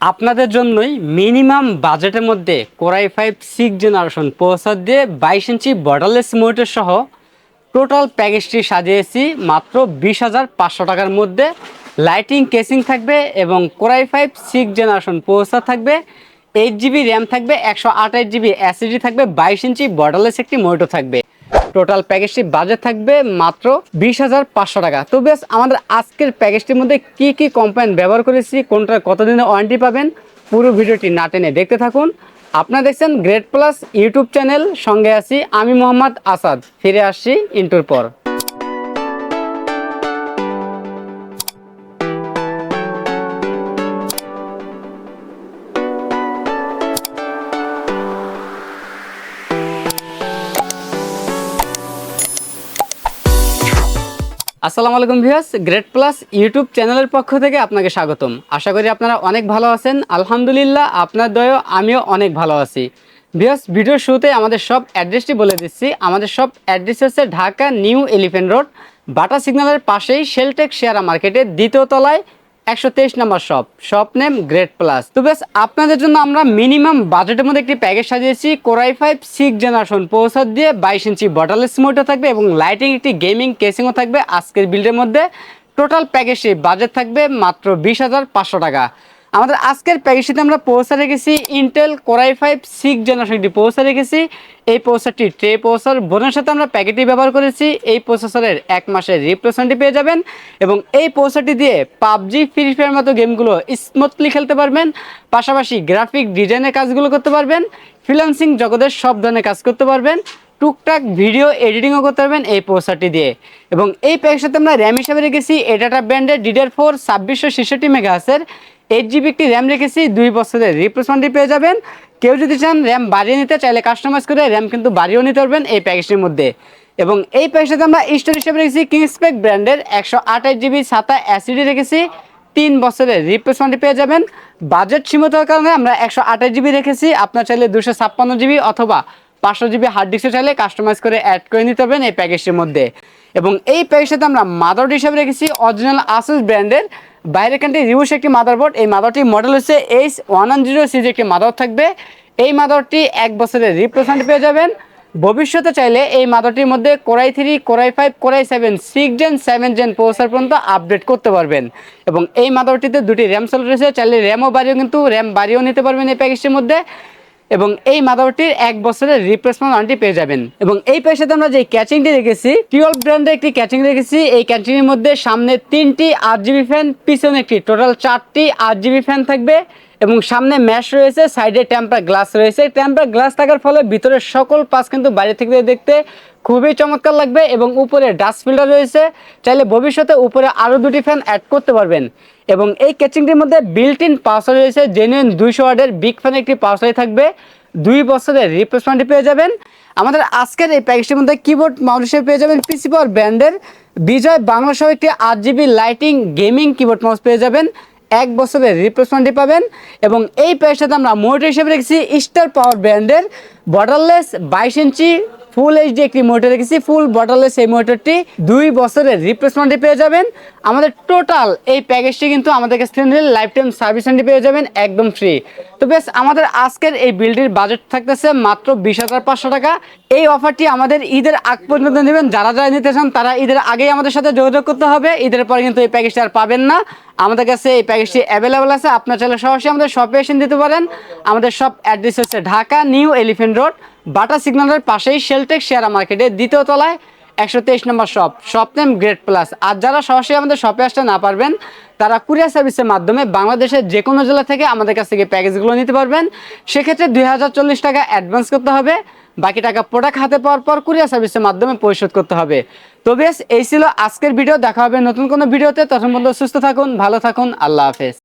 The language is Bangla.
আপনাদের জন্যই মিনিমাম বাজেটের মধ্যে core i five six generation processor দিয়ে বাইশ ইঞ্চি বর্ডারলেস মোটর সহ টোটাল প্যাকেজটি সাজিয়েছি মাত্র বিশ হাজার পাঁচশো টাকার মধ্যে। লাইটিং কেসিং থাকবে এবং core i five six generation processor থাকবে এইট জিবি র্যাম থাকবে, একশো আঠাশ জিবি অ্যাসিডি থাকবে, বাইশ ইঞ্চি বর্ডারলেস একটি মোটর থাকবে। টোটাল প্যাকেজটি বাজেট থাকবে মাত্র বিশ হাজার পাঁচশো টাকা। তো বেশ আমাদের আজকের প্যাকেজটির মধ্যে কি কি কোম্পানি ব্যবহার করেছি, কোনটার কতদিনের ওয়ারেন্টি পাবেন, পুরো ভিডিওটি না টেনে দেখতে থাকুন। আপনারা দেখছেন গ্রেট প্লাস ইউটিউব চ্যানেল সঙ্গে আছি আমি মোহাম্মদ আসাদ। ফিরে আসছি ইন্টুর পর। আসসালামু আলাইকুম ভিউয়ার্স গ্রেট প্লাস ইউটিউব চ্যানেলের পক্ষ থেকে আপনাকে স্বাগতম। আশা করি আপনারা অনেক ভালো আছেন। আলহামদুলিল্লাহ, আপনার দয়ও আমিও অনেক ভালো আছি। ভিউয়ার্স ভিডিও শুরুতে আমাদের সব অ্যাড্রেসটি বলে দিচ্ছি। আমাদের সব অ্যাড্রেস হচ্ছে Dhaka New Elephant Road, Bata সিগন্যালের পাশেই শেলটেক শেয়ারা মার্কেটের দ্বিতীয় তলায় একশো তেইশ নম্বর shop shop name Great Plus তো বেশ, আপনাদের জন্য আমরা মিনিমাম বাজেটের মধ্যে একটি প্যাকেজ সাজিয়েছি। Core i five six generation processor দিয়ে বাইশ ইঞ্চি বটারলেস মোটর থাকবে এবং লাইটিং একটি গেমিং কেসিংও থাকবে। আজকের বিল্ডের মধ্যে টোটাল প্যাকেজটি বাজেট থাকবে মাত্র বিশ হাজার পাঁচশো টাকা। আমাদের আজকের প্যাকেজটিতে আমরা পৌঁছা রেখেছি Intel core i five six generation একটি পৌঁছা রেখেছি। এই প্রসেসরটি ট্রে প্রসেসর বোনের সাথে আমরা প্যাকেটটি ব্যবহার করেছি। এই প্রসেসরের এক মাসের রিপ্লেসমেন্টটি পেয়ে যাবেন এবং এই প্রসেসরটি দিয়ে পাবজি ফ্রি ফায়ার মতো গেমগুলো স্মুথলি খেলতে পারবেন। পাশাপাশি গ্রাফিক ডিজাইনের কাজগুলো করতে পারবেন। ফ্রিল্যান্সিং জগতের সব ধরনের কাজ করতে পারবেন। টুকটাক ভিডিও এডিটিংও করতে পারবেন এই প্রসেসরটি দিয়ে। এবং এই প্যাকেজটাতে আমরা র্যাম হিসাবে রেখেছি। এটাটা ব্র্যান্ডের ডিডার ফোর ছাব্বিশশো ছেষট্টি মেগাহাসের এইট জিবি একটি র্যাম রেখেছি, দুই বছরের রিপ্লেসমেন্টটি পেয়ে যাবেন। কেউ যদি চান র্যাম বাড়িয়ে নিতে, চাইলে কাস্টমাইজ করে র্যাম কিন্তু বাড়িয়েও নিতে পারবেন এই প্যাকেজটির মধ্যে। এবং এই প্যাকেজটাতে আমরা স্টোর হিসেবে রেখেছি কিংসপেক ব্র্যান্ডের একশো আঠাশ জিবি সাতা অ্যাসিডি রেখেছি, তিন বছরের রিপ্লেসমেন্টটি পেয়ে যাবেন। বাজেট সীমিতর কারণে আমরা একশো আঠাশ জিবি রেখেছি, আপনার চাইলে দুশো ছাপ্পান্ন জিবি অথবা পাঁচশো জিবি হার্ড ডিস্কে চাইলে কাস্টমাইজ করে অ্যাড করে নিতে পারবেন এই প্যাকেজটির মধ্যে। এবং এই প্যাকেজটাতে আমরা মাদারবোর্ড হিসাবে রেখেছি অরিজিনাল আসুস ব্র্যান্ডের বাইরের কান্ট্রি রিউস একটি মাদারবোর্ড এই মাদারটির মডেল হচ্ছে এইচ ওয়ান ওয়ান জিরো সিজ একটি মাদার থাকবে। এই মাদারটি এক বছরের রিপ্লেসমেন্ট পেয়ে যাবেন। ভবিষ্যতে চাইলে এই মাদারটির মধ্যে core i three core i five core i seven six gen seven gen processor পর্যন্ত আপডেট করতে পারবেন। এবং এই মাদারটিতে দুটি র্যাম সেল রয়েছে। চাইলে র্যামও বাড়িয়েও কিন্তু র্যাম বাড়িয়েও নিতে পারবেন এই প্যাকেজটির মধ্যে। এবং এই মাদারটির এক বছরের রিপ্লেসমেন্ট ওয়ারেন্টি পেয়ে যাবেন। এবং এই প্যাকেজে আমরা যে ক্যাচিংটি দেখেছি টুয়েলভ ব্র্যান্ডের একটি ক্যাচিং রেখেছি এই ক্যাচিংয়ের মধ্যে সামনে তিনটি আট জিবি ফ্যান পিছনে একটি টোটাল চারটি আট জিবি ফ্যান থাকবে। এবং সামনে ম্যাশ রয়েছে সাইডে টেম্পার গ্লাস রয়েছে। টেম্পার গ্লাস থাকার ফলে ভিতরের সকল পাশ কিন্তু বাইরে থেকে দেখতে খুবই চমৎকার লাগবে এবং উপরে ডাস্ট ফিল্টার রয়েছে। চাইলে ভবিষ্যতে উপরে আরও দুটি ফ্যান অ্যাড করতে পারবেন। এবং এই ক্যাচিংটির মধ্যে বিল্ট ইন পাওয়ার রয়েছে জেনুইন দুইশো ওয়ার্ডের বিগ ফ্যান একটি পাওয়ার থাকবে। দুই বছরের রিপ্লেসমেন্টটি পেয়ে যাবেন। আমাদের আজকের এই প্যাকেজটির মধ্যে কিবোর্ড মাউস হিসেবে পেয়ে যাবেন পিসি পাওয়ার ব্র্যান্ডের বিজয় বাংলা সহ একটি আট GB lighting gaming keyboard mouse পেয়ে যাবেন। এক বছরের রিপ্লেসমেন্টটি পাবেন এবং এই প্রাইসটাতে আমরা মোটর হিসেবে রেখেছি স্টার পাওয়ার ব্র্যান্ডের বর্ডারলেস বাইশ ইঞ্চি ফুল এইচডি একটি মোটর রেখেছি ফুল বটলেস সেই মোটরটি দুই বছরের রিপ্লেসমেন্টে পেয়ে যাবেন। আমাদের টোটাল এই প্যাকেজটি কিন্তু আমাদের কাছ লাইফ টাইম সার্ভিস পেয়ে যাবেন, একদম ফ্রি তো বেশ, আমাদের আজকের এই বিলটির বাজেট থাকতেছে মাত্র বিশ হাজার পাঁচশো টাকা। এই অফারটি আমাদের ঈদের আগ পর্যন্ত নেবেন। যারা যারা নিতে চান, তারা ঈদের আগেই আমাদের সাথে যোগাযোগ করতে হবে। ঈদের পরে কিন্তু এই প্যাকেজটি আর পাবেন না। আমাদের কাছে এই প্যাকেজটি অ্যাভেলেবেল আছে। আপনার চাইলে সরাসরি আমাদের শপে এসে দিতে পারেন। আমাদের সব অ্যাড্রেস হচ্ছে Dhaka New Elephant Road Bata সিগন্যালের পাশেই শেলটেক শেয়ার মার্কেটে দ্বিতীয় তলায় একশো তেইশ নম্বর shop shop name Great Plus আর যারা সরাসরি আমাদের শপে আসতে না পারবেন, তারা কুরিয়ার সার্ভিসের মাধ্যমে বাংলাদেশের যে কোনো জেলা থেকে আমাদের কাছ থেকে প্যাকেজগুলো নিতে পারবেন। সেক্ষেত্রে দুই হাজার চল্লিশ টাকা অ্যাডভান্স করতে হবে, বাকি টাকা প্রোডাক্ট হাতে পাওয়ার পর কুরিয়ার সার্ভিসের মাধ্যমে পরিশোধ করতে হবে। তো বেশ, এই ছিল আজকের ভিডিও দেখা হবে নতুন কোনো ভিডিওতে তখন পর্যন্ত সুস্থ থাকুন, ভালো থাকুন, আল্লাহ হাফেজ।